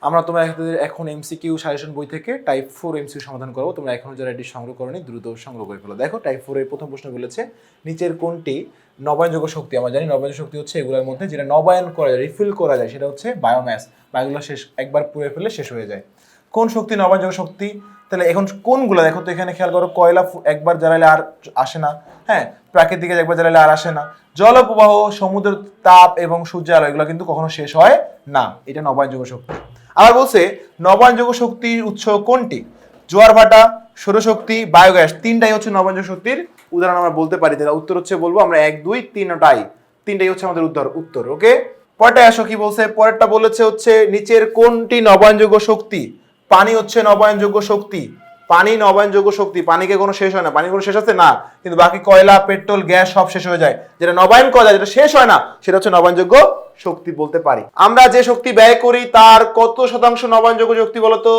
আমরা তোমরা এখানে- এমসিকিউ সাজেশন বই থেকে টাইপ ফোর এমসিকিউ সমাধান করব। তোমরা এখনও যারা এটি সংগ্রহ করনি, দ্রুত সংগ্রহ করে ফেলো। দেখো টাইপ ফোর এর প্রথম প্রশ্ন বলেছে, নিচের কোনটি নবায়নযোগ্য শক্তি? আমরা জানি নবায়ন শক্তি হচ্ছে এগুলোর মধ্যে যেটা নবায়ন করা যায় রিফিল করা যায়, সেটা হচ্ছে বায়োম্যাস বা এগুলো শেষ, একবার পুড়ে ফেলে শেষ হয়ে যায়। কোন শক্তি নবায়নযোগ্য শক্তি? তাহলে এখন কোনগুলো? দেখো তো এখানে খেয়াল করো, কয়লা একবার জ্বালালে আর আসে না। হ্যাঁ প্রাকৃতিক একবার জ্বালালে আর আসে না। জলপ্রবাহ সমুদ্রের তাপ এবং সূর্যালো এগুলো কিন্তু কখনো শেষ হয় না। এটা নবায়নযোগ্য শক্তি। আবার বলছে নবায়নযোগ্য শক্তির উৎস কোনটি? জোয়ার ভাটা, সৌরশক্তি, বায়োগ্যাস, তিনটাই হচ্ছে নবায়নযোগ্য শক্তির উদাহরণ আমরা বলতে পারি। তাহলে উত্তর হচ্ছে বলব আমরা এক, দুই তিনটাই তিনটাই হচ্ছে আমাদের উত্তর উত্তর, ওকে? পরেরটা আসো কি বলছে? পরেরটা বলেছে হচ্ছে, নিচের কোনটি নবায়নযোগ্য শক্তি? পানি হচ্ছে নবায়নযোগ্য শক্তি। পানি নবায়নযোগ্য শক্তি পানিকে কোনো শেষ হয় না? পানি কোনো শেষ আছে? না। কিন্তু বাকি কয়লা, পেট্রোল, গ্যাস সব শেষ হয়ে যায়। যেটা নবায়ন করা যায় যেটা শেষ হয় না, সেটা হচ্ছে নবায়নযোগ্য শক্তি বলতে পারি। আমরা যে শক্তি ব্যয় করি, তার কত শতাংশ নবায়নযোগ্য শক্তি বলতো?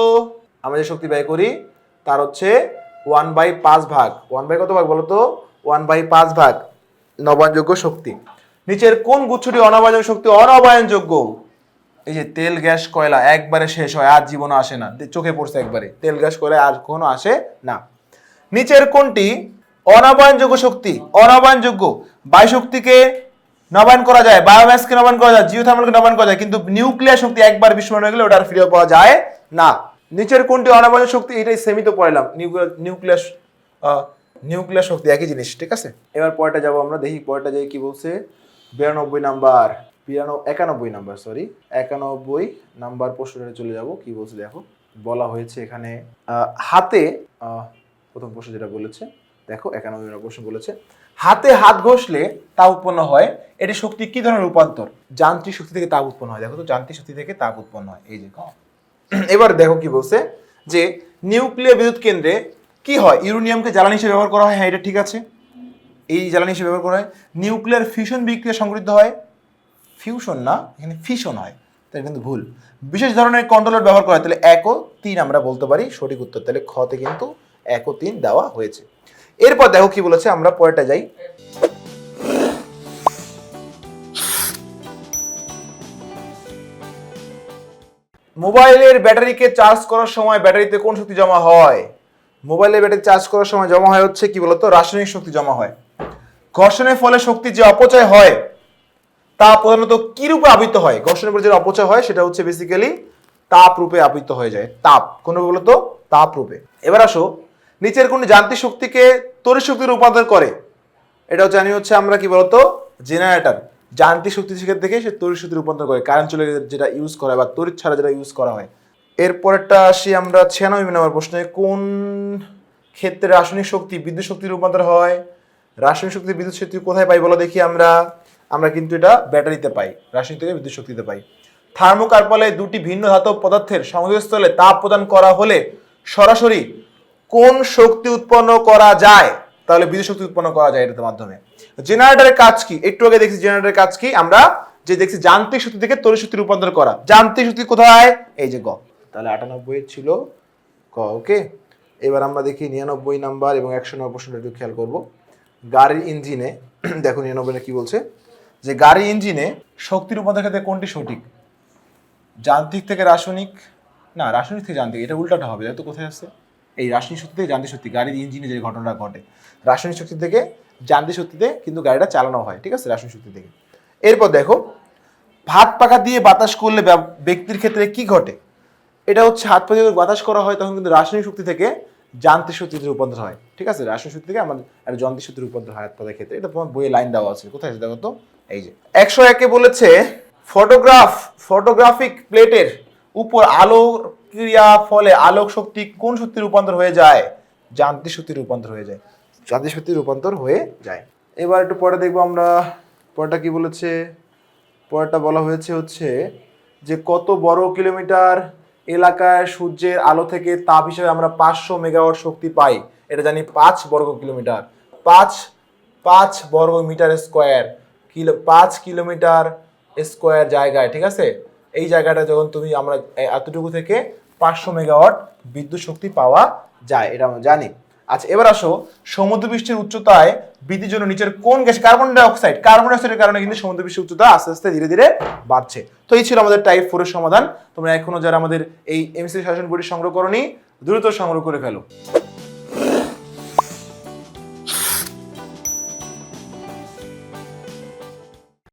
আমরা যে শক্তি ব্যয় করি, তার হচ্ছে ওয়ান বাই পাঁচ ভাগ। ওয়ান বাই কত ভাগ বলতো? ওয়ান বাই পাঁচ ভাগ নবায়নযোগ্য শক্তি। নিচের কোন গুচ্ছটি অনবায়নযোগ্য শক্তি? অনবায়নযোগ্য। এই যে তেল, গ্যাস, কয়লা একবারে শেষ হয়, আর জীবনে আসে না। চোখে পড়ছে একবারে। তেল, গ্যাস, কয়লা আর কখনো আসে না। নিচের কোনটি অনবায়নযোগ্য শক্তি, অনবায়নযোগ্য। বায়ু শক্তিকে নবায়ন করা যায় বায়োম্যাসকে নবায়ন করা যায় জিওথার্মালকে নবায়ন করা যায়, কিন্তু নিউক্লিয়ার শক্তি একবার বিস্ফোরণ হয়ে গেলে ওটা আর ফিরে পাওয়া যায় না। নিচের কোনটি অনবায়ন শক্তি, এটাই সেমি তো পড়লাম। নিউক্লিয়ার নিউক্লিয়াস নিউক্লিয়ার শক্তি একই জিনিস, ঠিক আছে? এবার পরেরটা যাব আমরা, দেখি পরেরটা যাই কি বলছে। বিরানব্বই নাম্বার। বিরানব্বই, একানব্বই নাম্বার সরি একানব্বই নাম্বার প্রশ্নটা চলে যাব। কি বলছে দেখো? বলা হয়েছে এখানে হাতে প্রথম প্রশ্ন যেটা বলেছে, দেখো, একানব্বই নম্বর প্রশ্ন বলেছে, হাতে হাত ঘষলে তাপ উৎপন্ন হয়, এটি শক্তি কি ধরনের রূপান্তর? যান্ত্রিক শক্তি থেকে তাপ উৎপন্ন হয়। দেখো তো, যান্ত্রিক শক্তি থেকে তাপ উৎপন্ন হয়। এই যে এবার দেখো কি বলছে, যে নিউক্লিয়ার বিদ্যুৎ কেন্দ্রে কি হয়? ইউরেনিয়ামকে জ্বালানি হিসেবে ব্যবহার করা হয়। হ্যাঁ এটা ঠিক আছে। এই জ্বালানি হিসেবে ব্যবহার করা হয়। নিউক্লিয়ার ফিউশন বিক্রিয়া সংগঠিত হয়। ফিউশন না, এখানে ফিশন হয়। তাহলে কিন্তু ভুল। বিশেষ ধরনের কন্ট্রোলার ব্যবহার করা হয়, তাহলে এক ও তিন আমরা বলতে পারি। সঠিক উত্তর তাহলে খতে কিন্তু এক ও তিন দেওয়া হয়েছে। এরপর দেখো কি বলেছে, আমরা পরেটা যাই। মোবাইলের ব্যাটারিকে চার্জ করার সময় ব্যাটারিতে কোন শক্তি জমা হয়? মোবাইলের ব্যাটারি চার্জ করার সময় জমা হয় হচ্ছে কি বলতো? রাসায়নিক শক্তি জমা হয়। ঘর্ষণের ফলে শক্তি যে অপচয় হয় তা প্রধানত কি রূপে আবৃত হয়? ঘর্ষণের পরে যে অপচয় হয় সেটা হচ্ছে বেসিক্যালি তাপ রূপে আবৃত হয়ে যায়। তাপ, কোন বলতো? তাপ রূপে। এবার আসো, নিচের কোন যান্ত্রিক শক্তিকে তড়িৎ শক্তি রূপান্তর করে। এটাও জানি হচ্ছে আমরা কি বলতো? জেনারেটর যান্ত্রিক শক্তি সেখান থেকে সে তড়িৎ শক্তি রূপান্তর করে। কারেন্ট চলে যেটা ইউজ করা হয় বা তড়িৎ ছাড়া যেটা ইউজ করা হয়। এরপরেরটা আসি আমরা ছিয়ানব্বই নম্বর প্রশ্নে। কোন ক্ষেত্রে রাসায়নিক শক্তি বিদ্যুৎ শক্তি রূপান্তর হয়? রাসায়নিক শক্তি বিদ্যুৎ শক্তি কোথায় পাই বলো দেখি আমরা। আমরা কিন্তু এটা ব্যাটারিতে পাই, রাসায়নিক থেকে বিদ্যুৎ শক্তিতে পাই। থার্মোকার্বলে দুটি ভিন্ন ধাতব পদার্থের সংযোগস্থলে তাপ প্রদান করা হলে সরাসরি কোন শক্তি উৎপন্ন করা যায়, তাহলে বিদ্যুৎ শক্তি উৎপন্ন করা যায় এটার মাধ্যমে। জেনারেটরের কাজ কি? একটু আগে দেখছি জেনারেটরের কাজ কি? আমরা যে দেখছি যান্ত্রিক শক্তি থেকে তড়িৎ শক্তি রূপান্তর করা। যান্ত্রিক শক্তি কোথায়? এই যে গ। তাহলে আটানব্বই ছিল ক ওকে? এবার আমরা দেখি নিরানব্বই নাম্বার এবং একশো নম্বর প্রশ্নটা একটু খেয়াল করব। গাড়ির ইঞ্জিনে, দেখো নিরানব্বই কি বলছে? যে গাড়ির ইঞ্জিনে শক্তির রূপান্তর ক্ষেত্রে কোনটি সঠিক? যান্ত্রিক থেকে রাসায়নিক, না, রাসায়নিক থেকে যান্ত্রিক, এটা উল্টাটা হবে তো কোথায় আসছে? এই রাসায়নিক শক্তি থেকে যান্ত্রিক শক্তি, গাড়ির ইঞ্জিনে যে ঘটনাটা ঘটে। রাসায়নিক শক্তি থেকে যান্ত্রিক শক্তিতে কিন্তু গাড়িটা চালানো হয়, ঠিক আছে? রাসায়নিক শক্তি থেকে। এরপর দেখো, ভাত পাখা দিয়ে বাতাস করলে ব্যক্তির ক্ষেত্রে কি ঘটে? এটা হচ্ছে হাত পা দিয়ে বাতাস করা হয়, তখন কিন্তু রাসায়নিক শক্তি থেকে যান্ত্রিক শক্তিতে রূপান্তর হয়, ঠিক আছে? রাসায়নিক শক্তি থেকে আমাদের, একটা যন্ত্রিক শক্তি রূপান্তর হয় হাত পাতার ক্ষেত্রে। এটা তোমার বইয়ে লাইন দেওয়া আছে, কোথায় আছে দেখো তো? এই যে, একশো একে বলেছে ফটোগ্রাফ, ফটোগ্রাফিক প্লেটের উপর আলো ক্রিয়া ফলে আলোক শক্তি কোন শক্তির রূপান্তর হয়ে যায়? যান্ত্রিক শক্তির রূপান্তর হয়ে যায়। যান্ত্রিক শক্তির রূপান্তর হয়ে যায়। এবার একটু পরে দেখব আমরা পরেরটা কি বলেছে? পরেরটা বলা হয়েছে হচ্ছে যে কত বড় কিলোমিটার এলাকায় সূর্যের আলো থেকে তাপ হিসেবে আমরা পাঁচশো মেগাওয়াট শক্তি পাই। এটা জানি পাঁচ বর্গ কিলোমিটার। পাঁচ পাঁচ বর্গ মিটার স্কোয়ার। কিলো, পাঁচ কিলোমিটার স্কোয়ার জায়গায়, ঠিক আছে? এই জায়গাটা যখন তুমি আমরা এতটুকু থেকে পাঁচশো মেগাওয়াট বিদ্যুৎ শক্তি পাওয়া যায়, এটা আমরা জানি। আচ্ছা এবার আসো, সমুদ্রপৃষ্ঠের উচ্চতায় বৃদ্ধির জন্য নিচের কোন gas carbon dioxide carbon ডাই অক্সাইডের কারণে কিন্তু সমুদ্রপৃষ্ঠের উচ্চতা আস্তে আস্তে ধীরে ধীরে বাড়ছে। তো এই ছিল আমাদের টাইপ ফোরের সমাধান। তোমরা এখনও যারা আমাদের এই এমসি শাসন বইটি সংগ্রহ করনি, দ্রুত সংগ্রহ করে ফেলো।